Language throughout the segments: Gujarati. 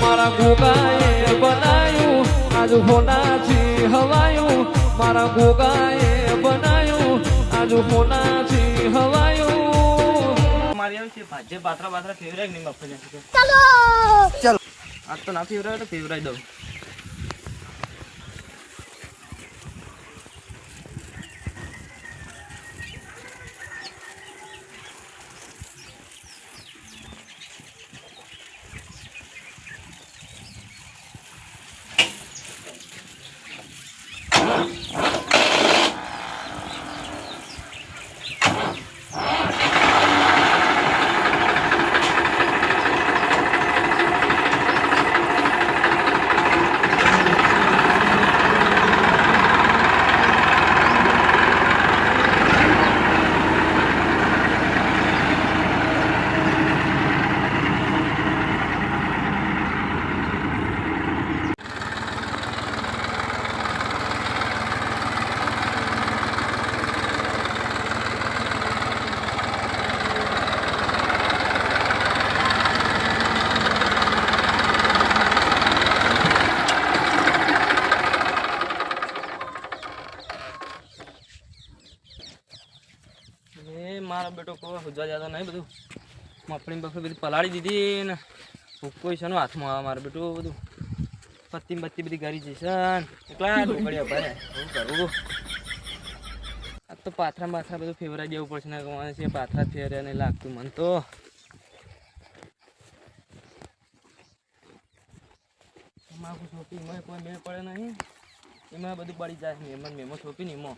મારા ગોગાએ બનાયું આજ હોનાથી હવાયું. મારા ગોગાએ બનાયું આજ હોનાથી હવાયું. મારી આવી છે ભાજે પાત્રા પાત્રા ફેવરાય કે નહીં મગફળી ચાલો! આજ તો ના ફેવરાય તો ફેવરાય દઉં એ મારો કોઈ જતો નહીં બધું. મફળી બફળી બધી પલાળી દીધી ને ભૂકો છે હાથમાં આવે મારો બેટું બધું. પત્તી બત્તી બધી ગરી જશે ને. એકલા ઢોકળિયા ભાઈ શું કરવું? આ તો પાથરા પાથરા બધું ફેવરાઈ જવું પડશે ને છે પાથરા ફેર્યા નહીં લાગતું મને તો. માખું છોપી એમાં કોઈ મેળ પડે નહીં. એમાં બધું પડી જાય છે એમાં મેમો સોંપી ને એમાં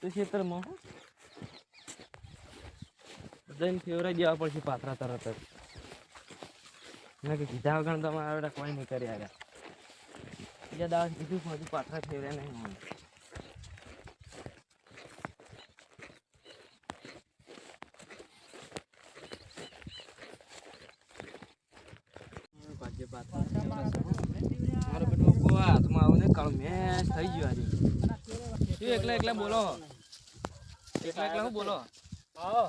તો ખેતરમાં હો. જઈને ફેવરાઈ દેવા પડશે પાથરા તરત જ ના કે કીધા વગર તમારા મારા બેટા કોઈ નહીં કરી આવ્યા બીજા દાવા કીધું પણ હજુ પાથરા ફેવર્યા નહીં હો. આવું એકલા એકલા બોલો એકલા એકલા શું બોલો હમ?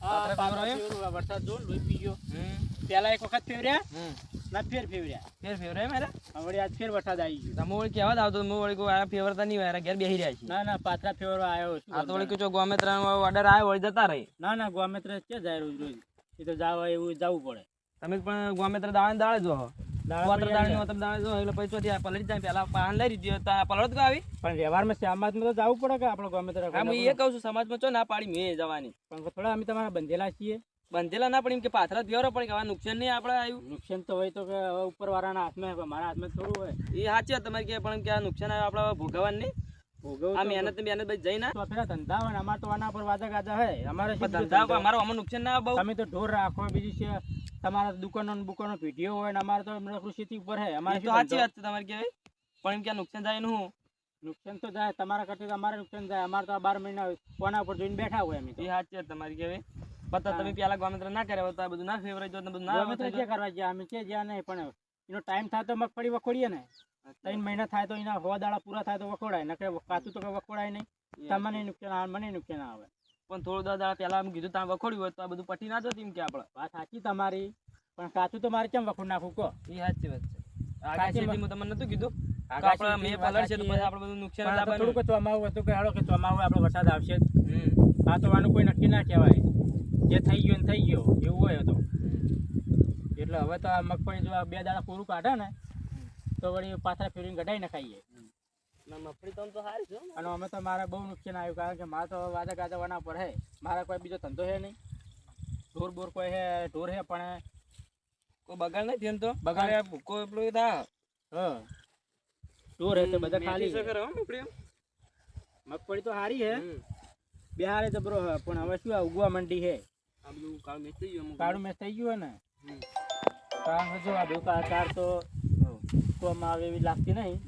પાથરા ફેવરાયું? વરસાદ જો લોહી પી ગયો. પેલા એક વખત ફેવર્યા ના ફેર ફેવર્યા. ફેર ફેવરાય મારા હવે આજ ફેર વરસાદ આવી ગયો. તમે વળી આવતો તમે વળી કોઈ આ ફેવરતા નહીં વાયરા ઘેર બેસી રહ્યા છે ના ના પાત્રા ફેવરવા આવ્યો આ તો વળી કીધું ગમે ત્રણ ઓર્ડર આવ્યો વળી જતા રહી. ના ના ગોમેત્ર ક્યાં જાય રોજ રોજ. એ તો જાવ એવું જવું પડે. તમે પણ ગમે ત્રણ દાડે દાડે જો ના પણ અમે બંધેલા છીએ. બંધેલા ના પડી એમ કે પાથરા ફેવરો પડે કે નુકસાન નહીં આપણે આવ્યું નુકસાન તો હોય તો કે ઉપર વાળાના હાથમાં મારા હાથમાં થોડું હોય. એ સાચી તમારી કે પણ કે નુકસાન આવ્યું આપડે ભોગવવાનું નહીં. આ મહેનત મહેનત બધી જઈ ના ધંધા હોય અમારે તો આના પર હોય. અમારે ધંધા અમારો નુકસાન ના બહુ. તમે તો ઢોર રાખો બીજું છે. તમારા દુકાનો ને બુકાનો પીઢીઓ હોય ને અમારે તો હમણાં કૃષિ થી ઉપર હે. અમારે તો સાચી વાત છે તમારી કહેવાય. પણ એમ ક્યાં નુકસાન થાય એનું નુકસાન તો થાય તમારા કરતા અમારે નુકસાન થાય. અમારે તો આ બાર મહિના કોના ઉપર જોઈને બેઠા હોય અમે તો. એ સાચી વાત તમારી કહેવાય. પતા તમે પેલા ગોમિત્ર ના કર્યા તો આ બધું ના ફેવરેટ જો બધું ના ગોમિત્ર જે કરવા ગયા? અમે છે જ્યાં નહીં પણ એનો ટાઈમ થાય તો મગફળી વખોડીએ ને. ત્રણ મહિના થાય તો એના હવા દાડા પૂરા થાય તો વખોડાય. નકર કાચું તો કઈ વખોડાય નહીં. તમને નુકસાન આવે મને નુકસાન આવે. પણ થોડું દાદા પેલા એમ કીધું ત્યાં વખોડ્યું હોય તો આ બધું પટી ના જતી એમ કે આપણે. વાત સાચી તમારી પણ કાચું તો મારે કેમ વખોડ નાખું કહો? એ સાચી વાત છે. આગળ હું તમને નતું કીધું આપણે મેં પલળ છે તો પછી આપણે બધું નુકસાન પણ આ તો લાવવાનું. થોડુંક ચોમાવું હતું કે હાલો કે ચોમાવું આપણે વરસાદ આવશે. આ તો આનું કોઈ નક્કી ના કહેવાય. જે થઈ ગયો થઈ ગયો એવું હોય તો. એટલે હવે તો આ મગફળી જો બે દાડા પૂરું કાઢે ને તો વળી પાછા ફેરવીને કઢાઈ ને ખાઈએ. ના, મગફળી તો તો સારી છું અને અમે તો મારે બહુ નુકસાન આવ્યું કારણ કે મારે તો વાદા વાના પર હે. મારા કોઈ બીજો ધંધો હે નહીં. ઢોર બોર કોઈ હે ઢોર હે પણ કોઈ બગાડ નહીં થયો તો? બગાડ- ભૂકો એટલો થાય હ. ઢોર હે તો બધા ખાલી. છે છે. મગફળી તો સારી હે. બિહારે જબરો હે પણ હવે શું આ ઉગવા મંડી હે? કાળું મેચ થઈ ગયું ને? કારણ જો આ દુકાળ ચાર તો હવ. આવે એવી લાગતી નહીં.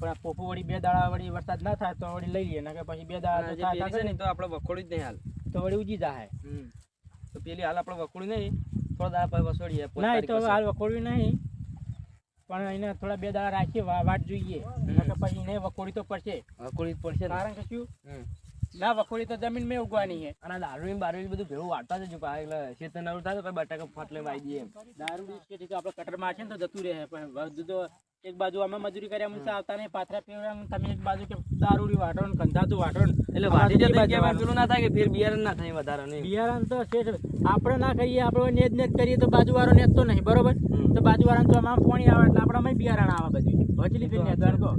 પણ પોપુ વળી બે દાડા વળી વરસાદ ના થાય તો વળી લઈ લઈએ નકર પછી બે દાડા તો થાય છે ને તો આપણે વખોડી જ નહીં હાલ. તો વળી ઉજી જાય. તો પેલી હાલ આપણે વખોડી નહીં થોડા દાડા પછી વસોડીએ ના તો હાલ વખોડવી નહીં પણ એને થોડા બે દાડા રાખીએ વાટ જોઈએ. પછી એને વખોડી તો પડશે. વખોડી પડશે કારણ કે શું? ના વખોડી તો જમીન મેં ઉગવાની છે. અને દારૂ બારૂ બધું ભેળું વાટતા જજો એટલે ખેતર નવું થાય તો બટાકા ફાટલે વાઈ દઈએ દારૂ આપણે કટરમાં છે ને તો જતું રહે પણ એક બાજુ અમે મજૂરી કર્યા મુસે આવતા નહીં પાથરા પીવડા તમે એક બાજુ કે દારૂડી વાટો ને કંધાતું વાટો એટલે વાટી બાજુ કે પેલું ના થાય કે ફેર બિયારણ ના થાય વધારે નહીં. બિયારણ તો છે આપણે ના કહીએ આપણે નેજ નેજ કરીએ તો બાજુવાળો નેજ તો નહીં બરોબર? તો બાજુવાળાને તો અમારે પોણી આવે એટલે આપણામાં બિયારણ આવે બધું. વચલી ફેર નેદવાનું કહો.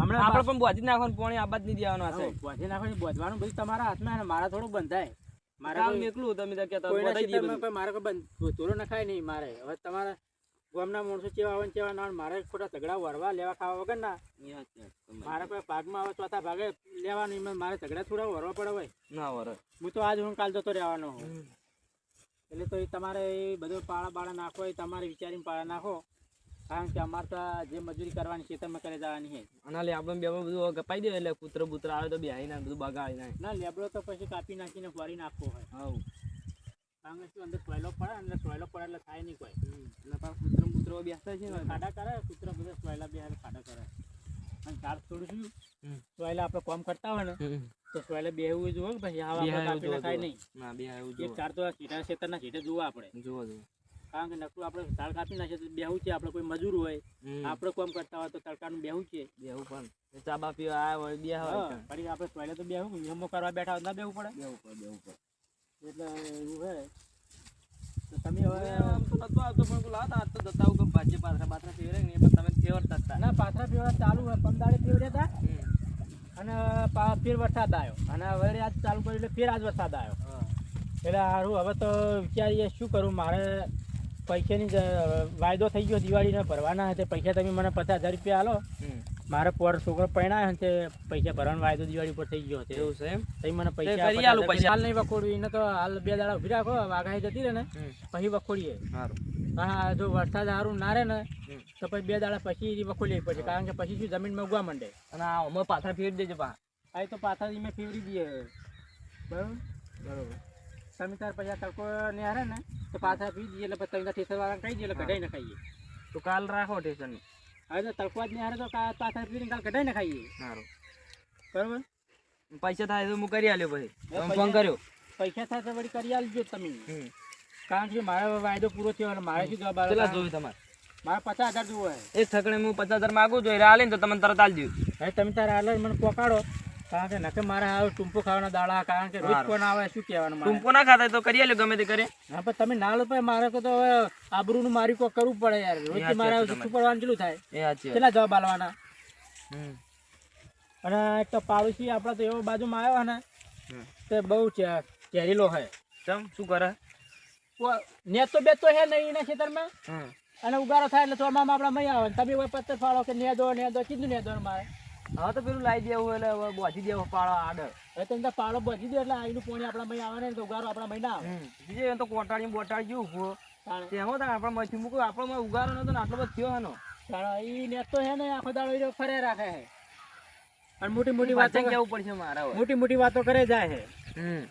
હમણાં આપણે પણ બોધી નાખવાનું પાણી આબાદ નહીં દેવાનું હશે બોધી નાખો બોધવાનું. બધું તમારા હાથમાં મારા થોડું બંધાય. મારે એકલું તમે તો કહેતા કોઈના બોધાઈ દઈએ ખેતરમાં બધું. કોઈ મારે કોઈ બંધ ધોરો નખાય નહીં મારે. હવે તમારા ગામના માણસો ચેવા આવે ને ના મારે ખોટા ઝઘડા વરવા લેવા ખાવા વગર ના. મારે કોઈ ભાગમાં આવે ચોથા ભાગે લેવાનું મારે ઝઘડા થોડા વરવા પડે હોય. ના વરે. હું તો આજ હું કાલ જતો રહેવાનો હું એટલે તો એ તમારે એ બધું પાળા બાળા નાખો એ તમારે વિચારીને પાળા નાખો. કારણ કે અમારે તો જે મજૂરી કરવાની ખેતરમાં કરે જવાની છે. અને લેબડો બેબડો બધું કપાઈ દે એટલે કૂતરો બૂતરો આવે તો બેહાઈ ના બધું બગાડી નાખે. ના લેબડો તો પછી કાપી નાખીને ફરી નાખવો હોય. હાઉ. કારણ કે શું અંદર સોયલો પડે એટલે પડે થાય નહીં કોઈ. એટલે પાછું કૂતરો બૂતરો બેસતા છે ખાડા કરે કૂતરા બધા બે ખાડા કરે. અને સોયલા આપણે કોમ કરતા હોય ને તો સોયલા બેહવું જ હોય કે આવા આપણે જોવો, નખાય નહીં. ના જોવો ચાર તો સીધા ખેતરના સીધે જોવા આપણે. જોવો જોવો કારણ કે નકરું આપણે ઝાડ કાપી નાખીએ તો બેહવું છે આપણે કોઈ મજૂર હોય. આપણે કોમ કરતા હોય તો તડકાનું બેહવું છે. બેહવું પણ. ચા બાપી પીવા હોય બે હોય ફરી આપણે સોયલા તો બેહવું કરવા બેઠા હોય ના બેહવું પડે. બેહવું પડે બેહવું પડે. એટલે એવું હે. તો તમે હવે હવે આમ તો નતો આવતો પણ બોલા હતા આજ તો દતાવ કે ભાજે પાથરા પાથરા ફેવરે ને પણ તમે ફેવરતા હતા ના પાથરા પીવડા ચાલુ હોય પમદાડે પીવડ્યા હતા. અને ફેર વરસાદ આવ્યો. અને વળી આજ ચાલુ કર્યું એટલે ફેર આજ વરસાદ આવ્યો. હા. એટલે સારું હવે તો વિચારીએ શું કરું? મારે પૈસાની વાયદો થઈ ગયો દિવાળીને ભરવાના તે પૈસા તમે મને પચાસ હજાર રૂપિયા આલો. મારે પર છોકરો પરણાયો ને તે પૈસા ભરવાનો વાયદો દિવાળી પર થઈ ગયો છે. એવું છે એમ? તમે મને પૈસા કરી આલું પૈસા. હાલ નહીં વખોડવું એને તો હાલ બે દાડા ઊભી રાખો વાઘાઈ જતી રહે ને પછી વખોડીએ. સારું હા જો વરસાદ સારું ના રહે ને તો પછી બે દાડા પછી વખોડી પડશે કારણ કે પછી શું જમીન ઉગવા માંડે. અને આ અમે પાથરા ફેરી દેજો પા. આ તો પાછા મેં ફેરી દઈએ બરોબર? બરોબર. તમે તાર પછી આ તડકો ને હારે ને તો પાછા પી દઈએ એટલે પછી તમે ઠેસર વાળા કહી દઈએ એટલે કઢાઈ ના ખાઈએ. તો કાલ રાખો સ્ટેશન હવે તો તડકો જ ને હારે તો કા- પાછા પીને કાલ કઢાઈ ને ખાઈએ સારું. બરોબર? પૈસા થાય તો હું કરી આલ્યો પછી. ફોન કર્યો? પૈસા થાય તો વળી કરી આલજો તમે. કારણ કે મારો વાયદો પૂરો થયો અને મારે શું જવાબ કેટલા? જોયું તમારે? મારે પચાસ હજાર જોવો હોય. એક થકડે હું પચાસ હજાર માગું છું એટલે આલે ને તો તમને તરત આલજો દઉં. હવે તમે તારે હાલ મને પોકાડો. કારણ કે નકે મારે ટૂંપો ખાવાના દાડા કારણ કે રોજ. કોણ આવે શું કહેવાનું મારે? ના ખાતા તો કરી ગમે તે કરે. હા પણ તમે ના લો પણ મારે તો હવે આબરૂનું મારી કોક કરવું પડે યાર. રોજ મારે જુઠ્ઠું પડવાનું થાય? કેટલા જવાબ આલવાના? અને તો પાડોશી આપણા તો એવો બાજુમાં આવ્યો ને. તે બહુ ચે- ચેરીલો હે ચમ શું કરે? નેત તો બેતો હે નહીં એના ખેતરમાં? અને ઉગારો થાય એટલે ચોમામાં આપણા મય આવે તમે પત્તર ફાળો કે નેદો નેદો કીધું નેદો મારે? હવે તો પેલું લાવી દેવું એટલે હવે બોજી દેવો પાળો આડળ એ તો તો પાળો બોજી દે એટલે આઈનું પાણી આપણા મય આવે ને તો ઉગારો આપણા મય ના આવે બીજે તો કોટાળી બોટાળી જેવું ઊભો? તેમાં તો આપણે મથી મૂકું આપણો ઉગારો નતો ને આટલો બધો થયો હેનો ઈ નેત તો હે ને આખો દાડો ફરે રાખે હે. અને મોટી મોટી વાતો કેવું પડશે મારા મોટી મોટી વાતો કરે જાય હે. હમ.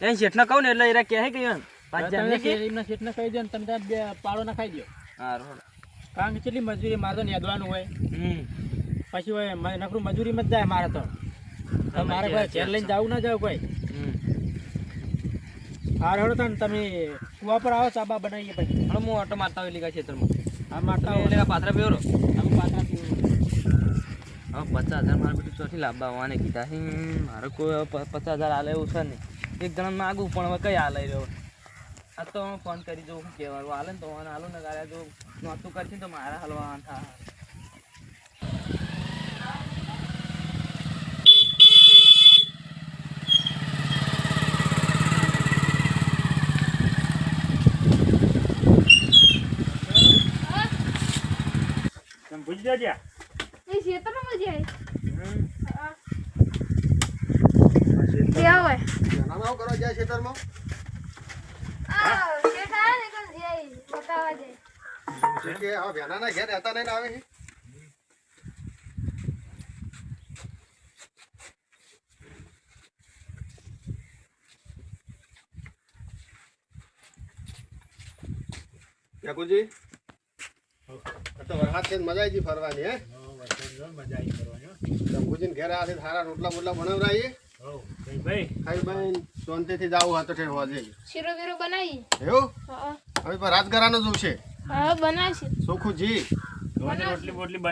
એને શેઠને કહું ને એટલે એરા કહે કે એમ. તમે શેઠને કહી દો ને તમે ત્યાં પાળો ના ખાઈ દો હા કારણ કે કેટલી મજૂરી મારે તો નેદવાનું હોય. હમ. પછી નકરું મજૂરીમાં જ જાય મારે તો. મારે કોઈ ઘેર લઈને જવું ના જવું કોઈ. હાર હળો તો તમે કુવા પર આવો ચાબા બનાવીએ પછી. હવે હું ઓટો મારતા હોય લીધા ખેતરમાં. આ મારતા હોય પાથરા પીવરો અમે પાછા પીવું હવે પચાસ હજાર મારે બધું ચોથી લાવવા આવવાને કીધા હમ, મારે કોઈ પચાસ હજાર હાલે એવું છે નહીં એક જણા માગું પણ હવે કઈ હાલે રહ્યો? આ તો હું ફોન કરી જોઉં શું કહેવાનું. હાલે ને તો હાલો ને ગાળ્યા જો નોતું કરશે તો મારા હલવા થાય. તમે ભૂલી જજો એ ખેતરમાં જાય હમ. તે આવે. નાના આવું કરવા જાય ખેતરમાં આ શેઠ ને એટલે જાય બતાવવા જાય. કે આ વેનાના ઘેર રહેતા નહીં આવે યાકુજી આ તો વરસાદ છે મજા આવી ફરવાની હે? શંભુજીને ઘેર આ સારા રોટલા બોટલા બનાવરાઈએ. ખાઈ ભાઈ શાંતિથી હા તો ઠેર હોજે શીરો બીરો બનાવી? એવું? હા હવે પણ રાજગરાનો જોશે હા બનાવશે. ચોખ્ખું જી. રોટલી બોટલી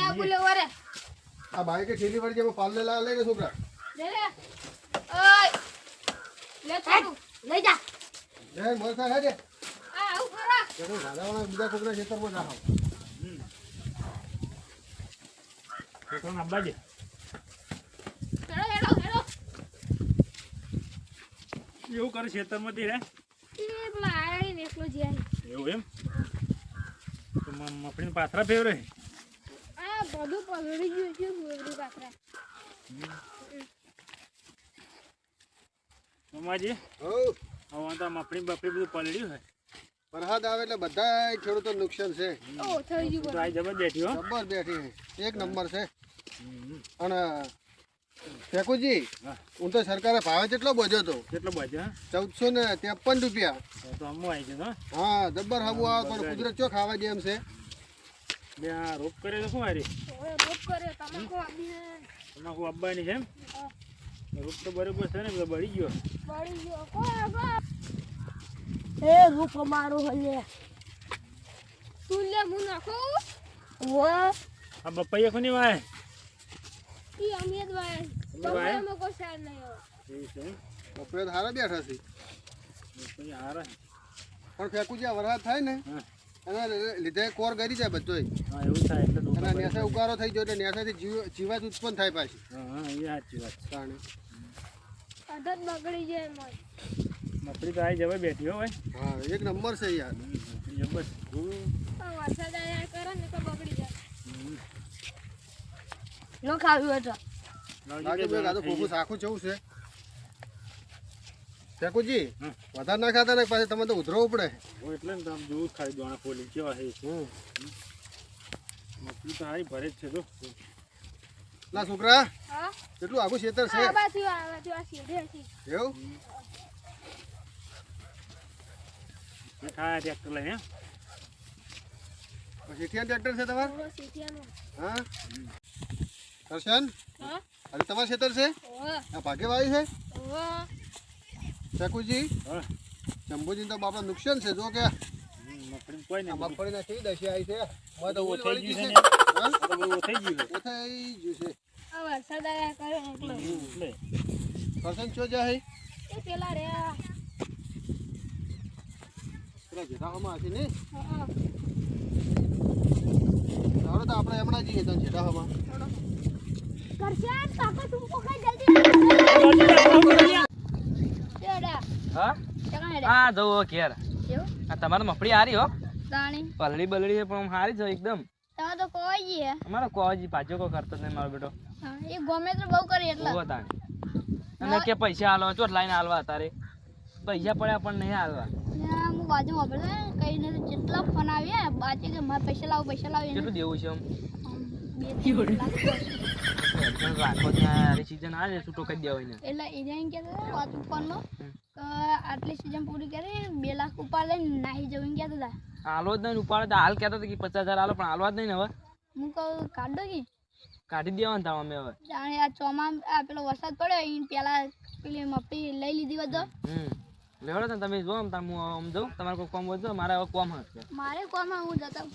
આવી? લે વરે. આ બાઈક ઠેલી વળી જેમાં પાલ લેલા લઈને છોકરા. લે લે. ઓય. લે ચાલુ. લઈ જા. એ મોર ખા હેડે. આ આવું કે તું રાધાવાળા બીજા છોકરા ખેતરમાં હેડો હેડો એવું કરે ખેતરમાંથી રે એ પેલા આયા ને એકલો જ આયા. એવું એમ? તો મફળીને પાથરા ફેવરે? આ બધું પગડી ગયું છે ગોગડી પાથરા. મમાજી હવે તો મફળી બફળી બધું પલળ્યું છે. વરસાદ આવે એટલે બધા ખેડૂતો નુકસાન છે. ઓ થઈ ગયું તો આ જબર બેઠી હો. જબ્બર બેઠી એક નંબર છે. અને ફેકુજી હા. તો સરકારે ભાવે કેટલો બોજો તો. કેટલો બોજો હા. ચૌદસો ને ત્રેપન રૂપિયા. તો તો આવી ગયો હા. હા જબ્બર હબુ આવે પણ કુદરત ચો ખાવા જેમ છે? બે આ રોપ કરે તો શું હારી રોપ કરે તમાકુ આપી હે? તમાકુ આપવાની છે એમ? રોપ તો બરોબર છે ને બધો બળી ગયો. બળી ગયો. એ રૂપ અમારો હલે તું લે હું નાખો? વો આ બપૈયા કોની વાય? ઈ અમે જ વાય. બપૈયા? બમ્બઈમાં કોઈ સાર બપોરે તો હારા બેઠા છે. બપૈયા હારા. પણ ફેકું આ વરસાદ થાય ને હા. એના લીધે કોર કરી જાય બધોય. એવું થાય એટલે અને નેસે ઉગારો થઈ ગયો એટલે નેસાથી જીવ જીવાત ઉત્પન્ન થાય પાછી. હા એ સાચી વાત તાણે. આદત બગડી જાય મન તો આવી જવા બેઠી હોય હા એક નંબર છે યાર. જબર. વરસાદ આયા કરે ને તો બગડી જાય. ન ખાવ્યું હતો લાગે આખું જવું છે. હમ. વધારે ના ખાતા ને પાછી તમે તો ઉધરવું પડે. એટલે ને તમે જોયું ખાલી દોણા ફોલી કેવા છે હમ. મફળી તો હારી ભરે જ છે જો. ના છોકરા કેટલું આખું ખેતર છે? એવું? ખાયા ટ્રેક્ટર લઈને પછી ત્યાં ટ્રેક્ટર છે તમારે? હા? દર્શન? હા? અરે તમારું ખેતર છે? ભાગે છે? હા. શંભુજી તો બાપા નુકસાન છે જો કે મગફળી ના કેવી દશી આવી છે? મને તો બધું થઈ વળી ગઈ છે છે તો બધું થઈ ગયું છે. ગયું છે. વરસાદ આયા કરે એટલે. પરસન ચો જાય? એ પેલા રે પેલા જેઠામાં હશે ને? હા હવે તો આપણે હમણાં જઈએ ત્યાં જેઠામાં કરશે કાકા તું કોઈ જલ્દી. હા? જવો ઘેર. આ તમારે મફળી હારી હો. પલળી બલડી પણ હારી છે એકદમ. તમે તો કોઈ હે અમારો કોજી પાછો કો કરતો નહીં મારો બેટો. એ ગમે તો બહુ કરી એટલે. ઓ તાણ અને કે પૈસા આલો ચોટ લાઈને આલવા તારે પૈસા પડ્યા પણ નહીં આલવા. હું બાજુ વાપરતો ને કઈ ને જેટલા ફોન આવ્યા બાજુ કે મારે પૈસા લાવો પૈસા લાવો કેટલું દેવું છે આમ? રાખો ત્યાં સિઝન આવે છૂટો કરી દેવાય ને એટલે વાત ફોનમાં કે આટલી સિઝન પૂરી કરી બે લાખ લઈને નાહી જવું કહેતા હતા. હાલો જ નહીં ઉપાડે તો હાલ કહેતો હતો કે પચાસ હજાર હાલો પણ હાલવા જ નહીં હવે. હું કહું કાઢો કે? કાઢી દેવાનું તાવ અમે હવે. જાણે આ ચોમા આ પેલો વરસાદ પડ્યો પેલા પેલી મફળી લઈ લીધી બધો. લેવડો ને તમે જો આમ તાર આમ જાઉં તમારે કોઈ કોમ તો મારે હવે કોમ હશે. મારે કોમાં હું જતા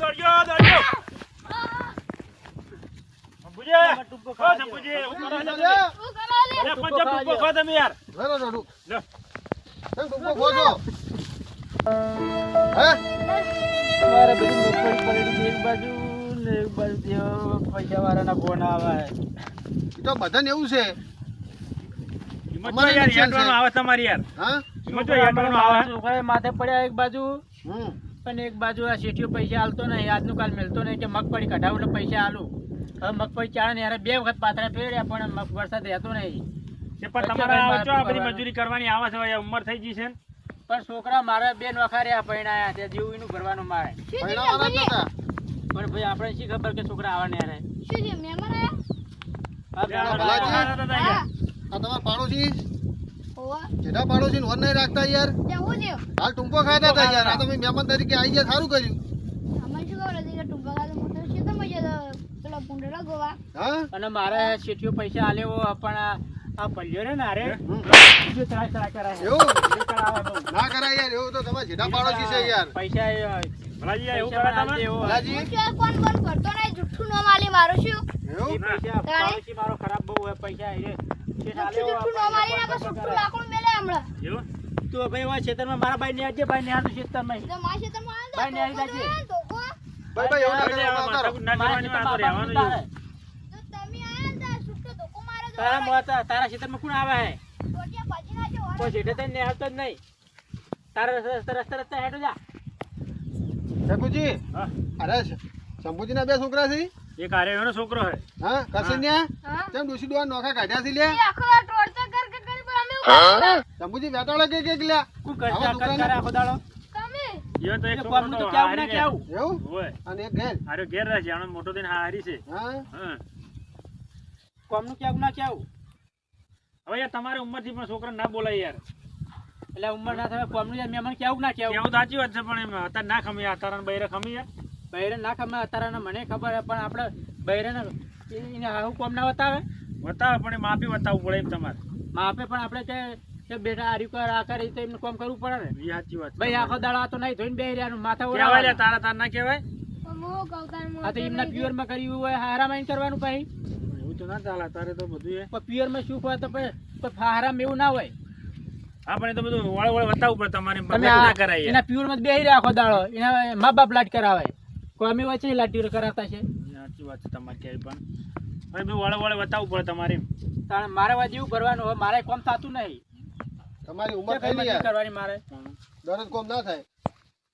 દોડ્યો દોડ્યો. યાદવાનું આવે છોકરાએ માથે પડ્યા એક બાજુ. હમ. અને એક બાજુ આ શેઠિયો પૈસા હાલતો નહીં. આજનું કાલ મળતો નહીં. કે મગફળી કઢાવું એટલે પૈસા હાલું હવે મગફળી ચાળે ને યાર બે વખત પાથરા ફેર્યા પણ મગ વરસાદ રહેતો નહીં. પણ તમારે આવજો આ બધી મજૂરી કરવાની આવા છે હવે ઉંમર થઈ ગઈ છે પણ છોકરા મારા બે નોખા રહ્યા પૈણાયા તે જીવ એનું ભરવાનું મારે. પણ ભાઈ આપણે શી ખબર કે છોકરા આવા ને શું છે આયા? યાર. આ તમારા પાડોશી? જેઠા પાડોશી વન નહીં રાખતા યાર? હાલ ટૂંકો ખાતા હતા યાર. આ તમે મહેમાન તરીકે આવી ગયા સારું કર્યું અમે શું ખબર હતી કે ટૂંકા કાલે મોટો છે તો મજા પેલા પુંડલા હા? અને મારે શેઠિયો પૈસા આલ્યો પણ આ- આ પલ્યો ને નારે. હમ. બીજું ચડાય ચડાય કરાય. એવું? બીજું ચડાવે બહુ. ના કરાય યાર એવું તો તમારા જેઠા પાડોશી છે યાર. પૈસા ભલાજી, એવું પૈસા તમે? ભલાજી? કોણ કોણ કરતો નહીં? જુઠ્ઠું ન માલી મારું શું? એવું? પૈસા પાડોશી મારો ખરાબ બહુ હોય પૈસા શેઠ જુઠ્ઠું જુઠ્ઠું માલી ના સુઠ્ઠું લાકડું મેલે હમણાં? એવું? તો ભાઈ હોય ખેતરમાં મારા ભાઈ ને આજે ભાઈ ને હાથું ખેતરમાં તો મારા ખેતરમાં ભાઈ ને આવી જાજે. ભાઈ ભાઈ એવું ના એટલે કરો આ ના કરો માથાકૂટ ના મારા કરવાની વાત, આ તો ખેતરમાં રહેવાનું બાપા જ. તો તમે આયા ને તાર સુટ્ટો ધોકો મારે તો તારા મોતા તારા ખેતરમાં કોણ આવે હે. કોઈ શેઠે તને નિહાળતો જ નહીં. તારા રસ્તા રસ્તા રસ્તા હેઠો જા. શંભુજી? અરે શંભુજી ના બે છોકરા છે? એક આરે એનો છોકરો હે. હા કસિન્યા? કેમ ડોસી ડોહા નોખા કાઢ્યા છે લે આખો દાડો ટોર્ચર કર કર કરી અમે શંભુજી વેટાળો કે કે લે કુ કરતા આવા કરે આખો દાડો? તમે? ઈવન તો એક છોકરો તો તો કેવું ના કેવું એવું હોય. અને એક ઘેર? ઘેર રહે છે આનો મોટો દિન હારી છે. હા? હા. કોમનું કેવું ના કેવું હવે યાર તમારી ઉંમરથી પણ છોકરા ના બોલાય યાર. એટલે ઉંમર ના થાય કોમનું યાર મહેમાન કેવું ના કેવું એવું સાચી વાત છે પણ એમ અત્યારે ના ખમી અત્યારે બૈરે ખમી યાર. બૈરે ના ખબર અત્યારે મને ખબર હે પણ આપણે બૈરે એને હાહુ કોમ ના બતાવે? બતાવે પણ એ માફી બતાવવું પડે એમ તમારે. માપે પણ આપણે કે કે બેટા આ રીકર આ કરે તો એમને કોમ કરવું પડે ને. સાચી વાત ભાઈ આખો દાડો તો નહીં ધોઈને બેહી રહ્યાનું માથા લે તારા તાર ના કહેવાય મોં આ તો તો એમના પ્યોરમાં કર્યું હોય હારામાં ઈ કરવાનું પછી એવું તો ના ચાલે તારે તો બધું એ. પિયરમાં શું હોય તો પછી ફાહરા એવું ના હોય. આપણે તો બધું વળે વળે બતાવવું પડે તમારે તમે ના કરાય એના પ્યોરમાં બેહી રાખો દાડો. એના મા બાપ લાટ કરાવે. કોઈ અમે વચ્ચે લાટી કરાવતા છે? સાચી વાત છે તમારી ક્યાંય પણ. હવે મેં વળે વળે બતાવવું પડે તમારે એમ. મારે વાત જેવું કરવાનું હોય મારે કોમ થતું નહીં. તમારી ઉંમર મજૂરી કરવાની મારે. દરરોજ કોમ ના થાય.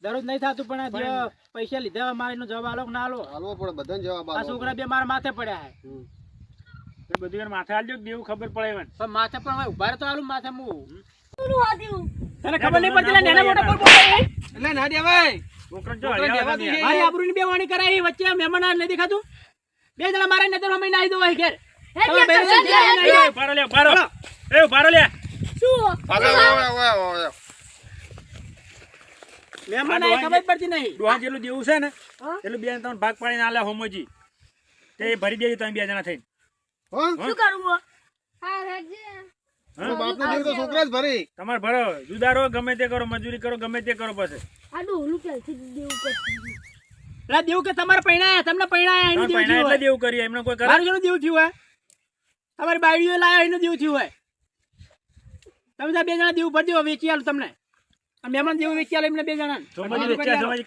દરરોજ નહીં થતું પણ આ પૈસા લીધા મારે જવાબ આલો ના આલો? હાલવો પડે બધાને જવાબ આ છોકરા બે મારા માથે પડ્યા હે. બધું યાર માથે આલજો દેવું ખબર પડે એમ પણ માથે પણ હવે ઊભા તો આલું માથે મુ. તને ખબર નહીં પડતી લા મોટા પર બોલે એટલે ના દેવાય જો દેવા બેવાણી કરાય વચ્ચે મહેમાન આ ન દેખાતું? બે જણા મારે નજર અમે નાઈ દો ઘેર. એ ઉભારો લે ઉભારો એ ઉભારો લે. શું? પાછા વાવ, વાવ, વાવ, વાવ. મહેમાન આ આ ખબર પડતી નહીં. ડોહા જેટલું દેવું છે ને? એટલું બે તમને ભાગ પાડીને આલે હોમોજી તે ભરી દેજો તમે બે જણા થઈને. હો? શું કરવું હા? હા? બાપનું દેવું તો છોકરા જ ભરી. તમારે ભરો જુદારો ગમે તે કરો મજૂરી કરો ગમે તે કરો પછી. આ ડોલું પહેલથી દેવું પડશે. એટલે દેવું કે તમારે પૈણાયા તમને પૈણાયા એનું તમે થયું એટલે હોય દેવું એમને કોઈ કરે મારું જેનું દેવું થયું હોય? તમારી બાયડીઓ લાયા એનું દેવું થયું હોય? તમે ત્યાં બે જણા દેવું ભરજો વેચી આલું તમને. મહેમાન જેવું વેચી આલો એમને બે જણા.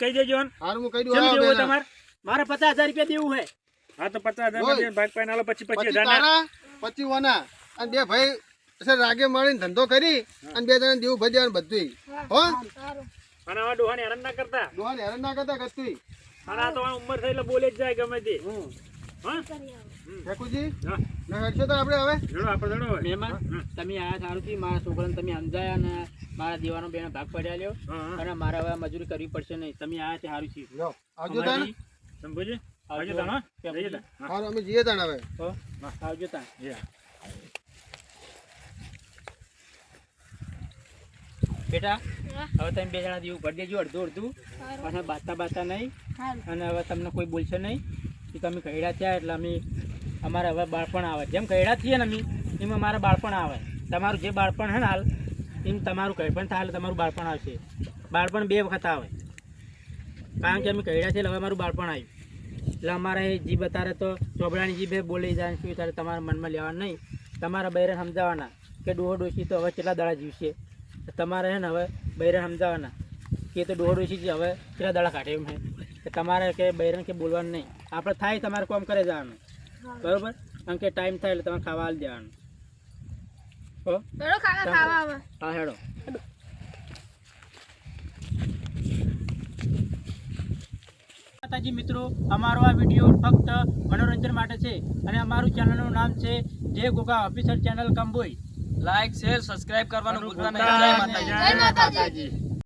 કહી દેજો હારું હું કહી દઉં દેવું. તમારે? મારે પચાસ હજાર રૂપિયા દેવું હોય. હા તો પચાસ હજાર ભાગ પાડીને આલો પછી પચીસ પચીસ હજાર ના તારા પચીસ ઓના. અને બે ભાઈ છે રાગે મળીને ધંધો કરી અને બે જણા દેવું ભજ્યા બધું હો? અને આવા ડોહાને હેરાન ના કરતા? ડોહાને હેરાન ના કરતા કશું. અને આ તો ઉંમર થઈ એટલે બોલે જ જાય ગમે તે. હા? કરી આવો. ઠેકુજી? હા. ના હેડશો તો આપણે હવે. જોડો આપણે જોડો હવે. મહેમાન તમે આયા સારું થયું મારા છોકરાને તમે સમજાયા અને મારા દેવાનો બેનો ભાગ પડ્યા લ્યો. અને મારા હવે મજૂરી કરવી પડશે નહીં. તમે આયા તે સારું છે આવજો આવજો. તાણ, જઈએ તાણ. હારું અમે જઈએ તાણ હવે. આવજો તાં યા. બેટા હવે તમે બે જણા દેવું ભરી દેજો અડધું અડધું. પાછા બાતા બાતા નહીં. અને હવે તમને કોઈ બોલશે નહીં કે તમે કહેડા થયા એટલે અમે અમારે હવે બાળપણ આવે. જેમ કહેડા થઈએ ને અમે એમ અમારે બાળપણ આવે. તમારું જે બાળપણ છે ને હાલ એમ તમારું કંઈ પણ થાય એટલે તમારું બાળપણ આવશે. બાળપણ બે વખત આવે. કારણ કે અમે કહેડા છે એટલે હવે અમારું બાળપણ આવ્યું. એટલે અમારે જીભ અત્યારે તો ચોબડાની જીભે બોલી જાય શું ત્યારે તમારા મનમાં લેવાનું નહીં. તમારા બૈરે સમજાવવાના કે ડોહો ડોશી તો હવે કેટલા દાડા જીવશે? તમારે છે ને હવે બૈરે સમજાવવાના કે તો ડોહો ડોશી છે હવે કેટલા દાડા કાઢે એમ છે કે તમારે કે બૈરન કે બોલવાનું નહીં. આપણે થાય તમારે કોમ કરે જવાનું. બરોબર? કારણ કે ટાઈમ થાય એટલે તમારે ખાવા દેવાનું. હા હેડો. માતાજી મિત્રો અમારો આ વીડિયો ફક્ત મનોરંજન માટે છે અને અમારું ચેનલનું નામ છે જે Goga officer channel Kamboi. Like share subscribe કરવાનું ભૂલતા નહીં. જય માતાજી. જય માતાજી.